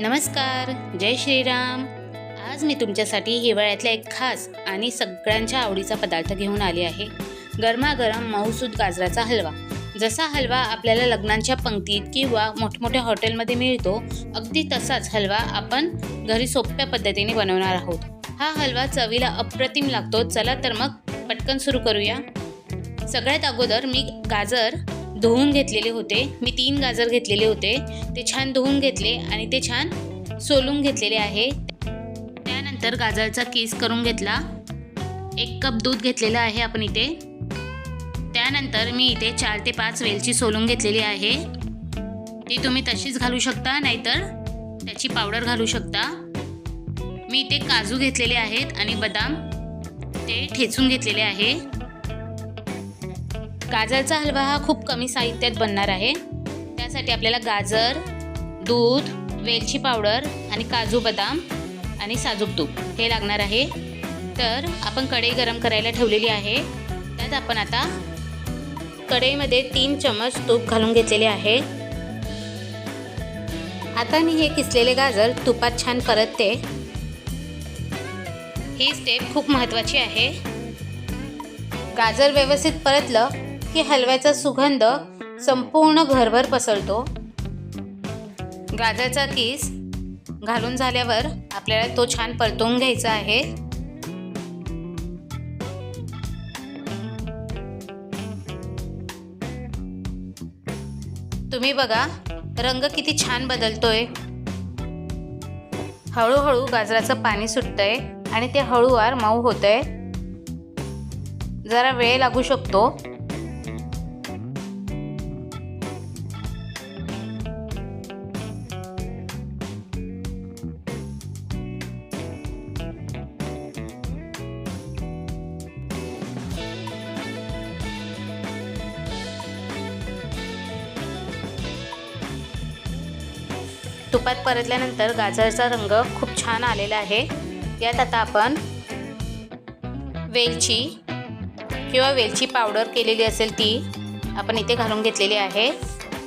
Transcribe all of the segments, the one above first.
नमस्कार जय श्रीराम. आज मी तुमच्यासाठी हिवाळ्यातला एक खास आणि सगळ्यांच्या आवडीचा पदार्थ घेऊन आले आहे गरमागरम मऊसूद गाजराचा हलवा. जसा हलवा आपल्याला लग्नांच्या पंक्तीत किंवा मोठमोठ्या हॉटेलमध्ये मिळतो अगदी तसाच हलवा आपण घरी सोप्या पद्धतीने बनवणार आहोत. हा हलवा चवीला अप्रतिम लागतो. चला तर मग पटकन सुरू करूया. सगळ्यात अगोदर मी गाजर धुवून घेतलेले होते. मी तीन गाजर घेतलेले होते. ते छान धुवून घेतले आणि ते छान सोलून घेतलेले आहे. त्यानंतर गाजरचा केस करून घेतला. एक कप दूध घेतलेलं आहे आपण इथे. त्यानंतर मी इथे चार ते पाच वेलची सोलून घेतलेली आहे. ती तुम्ही तशीच घालू शकता नाहीतर त्याची पावडर घालू शकता. मी इथे काजू घेतलेले आहेत आणि बदाम ते ठेचून घेतलेले आहे. गाजरचा हलवा हा खूप कमी साहित्यात बनणार आहे. त्यासाठी आपल्याला गाजर दूध वेलची पावडर आणि काजू बदाम आणि साजूक तूप हे लागणार आहे. तर आपण कढई गरम करायला ठेवलेली आहे. त्यात आपण आता कढईमध्ये तीन चमच तूप घालून घेतलेले आहे. आता मी हे किसलेले गाजर तुपात छान परतते. ही स्टेप खूप महत्त्वाची आहे. गाजर व्यवस्थित परतलं की हलव्याचा सुगंध संपूर्ण घरभर पसरतो. गाजरचा किस घालून झाल्यावर आपल्याला तो छान परतवून घ्यायचा आहे. तुम्ही बघा रंग किती छान बदलतोय. हळूहळू गाजराचं पाणी सुटतंय आणि ते हळूवार मऊ होतंय. जरा वेळ लागू शकतो. तुपात परतल्यानंतर गाजरचा रंग खूप छान आलेला आहे. यात आता आपण वेलची किंवा वेलची पावडर केलेली असेल ती आपण इथे घालून घेतलेली आहे.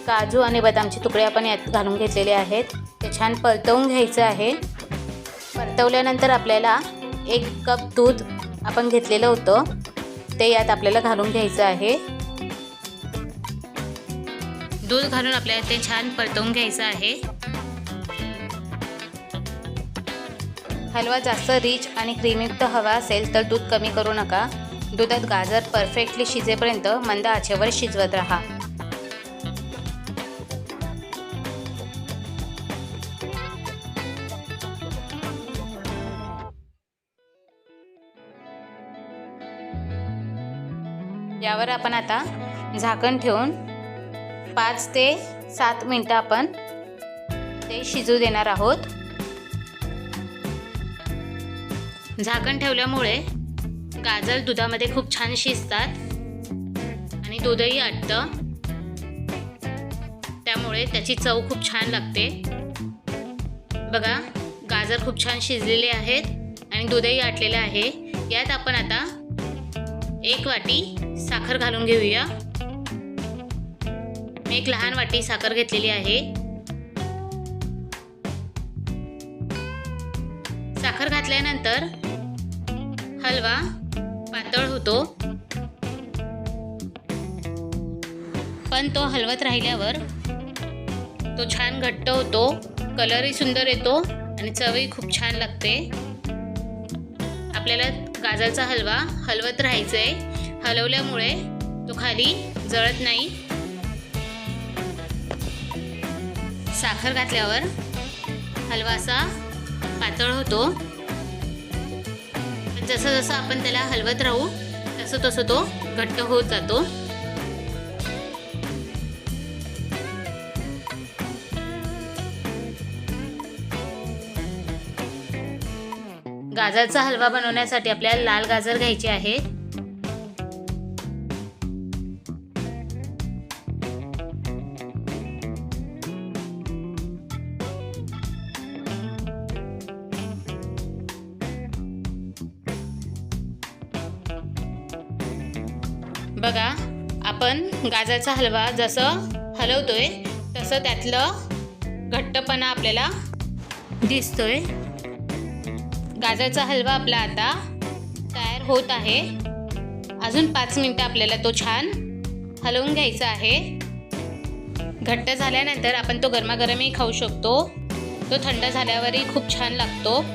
काजू आणि बदामचे तुकडे आपण यात घालून घेतलेले आहेत. ते छान परतवून घ्यायचं आहे. परतवल्यानंतर आपल्याला एक कप दूध आपण घेतलेलं होतं. ते यात आपल्याला घालून घ्यायचं आहे. दूध घालून आपल्याला ते छान परतवून घ्यायचं आहे. हलवा जास्त रिच आणि क्रीमयुक्त हवा असेल तर दूध कमी करू नका. दुधात गाजर परफेक्टली शिजेपर्यंत मंद आचेवर शिजवत राहा. यावर आपण आता झाकण ठेवून पाच ते सात मिनटं आपण ते शिजू देणार आहोत. झाकण ठेवल्यामुळे गाजर दुधामध्ये खूप छान शिजतात. आणि दूधही आटतं. त्यामुळे त्याची चव खूप छान लागते. बघा गाजर खूप छान शिजलेले आहेत आणि दूधही आटलेलं आहे. यात आपण आता एक वाटी साखर घालून घेऊया. मी एक लहान वाटी साखर घेतलेली आहे. साखर घातल्यानंतर हलवा पातळ होतो. पण तो हलवत राहिल्यावर तो छान घट्ट होतो कलरही सुंदर येतो आणि चवही खूप छान लागते. आपल्याला गाजरचा हलवा हलवत राहायचं आहे हलवल्यामुळे तो खाली जळत नाही. साखर घातल्यावर हलवा असा पातळ होतो. जसं जसं आपण त्याला हलवत राहू तसं तसं तो घट्ट होत जातो. गाजरचा हलवा बनवण्यासाठी आपल्याला लाल गाजर घ्यायचे आहे. बघा आपण गाजरचा हलवा जसं हलवतोय तसं त्यातलं घट्टपणा आपल्याला दिसतोय. गाजरचा हलवा आपला आता तयार होत आहे. अजून पाच मिनटं आपल्याला तो छान हलवून घ्यायचा आहे. घट्ट झाल्यानंतर आपण तो गरमागरमही खाऊ शकतो. तो थंड झाल्यावरही खूप छान लागतो.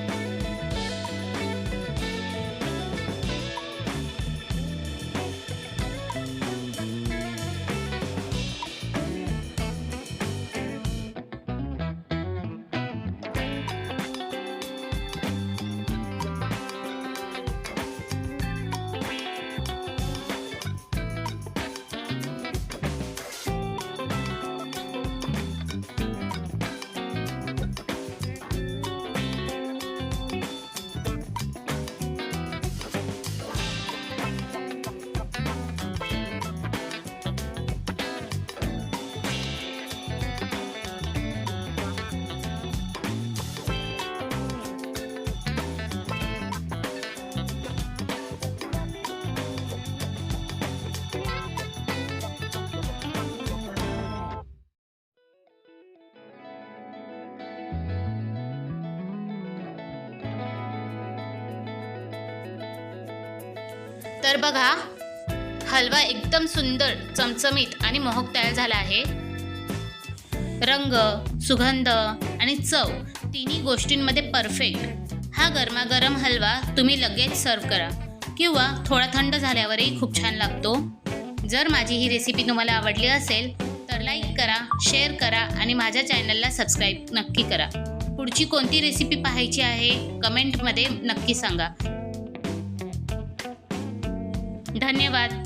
तर बघा हलवा एकदम सुंदर चमचमीत आणि मोहक तयार झाला आहे. रंग सुगंध आणि चव तिन्ही गोष्टींमध्ये परफेक्ट हा गरमागरम हलवा तुम्ही लगेच सर्व करा. किंवा थोडा थंड झाल्यावरही खूप छान लागतो. जर माझी ही रेसिपी तुम्हाला आवडली असेल तर लाईक करा शेअर करा आणि माझ्या चॅनलला सबस्क्राईब नक्की करा. पुढची कोणती रेसिपी पाहायची आहे कमेंटमध्ये नक्की सांगा. धन्यवाद.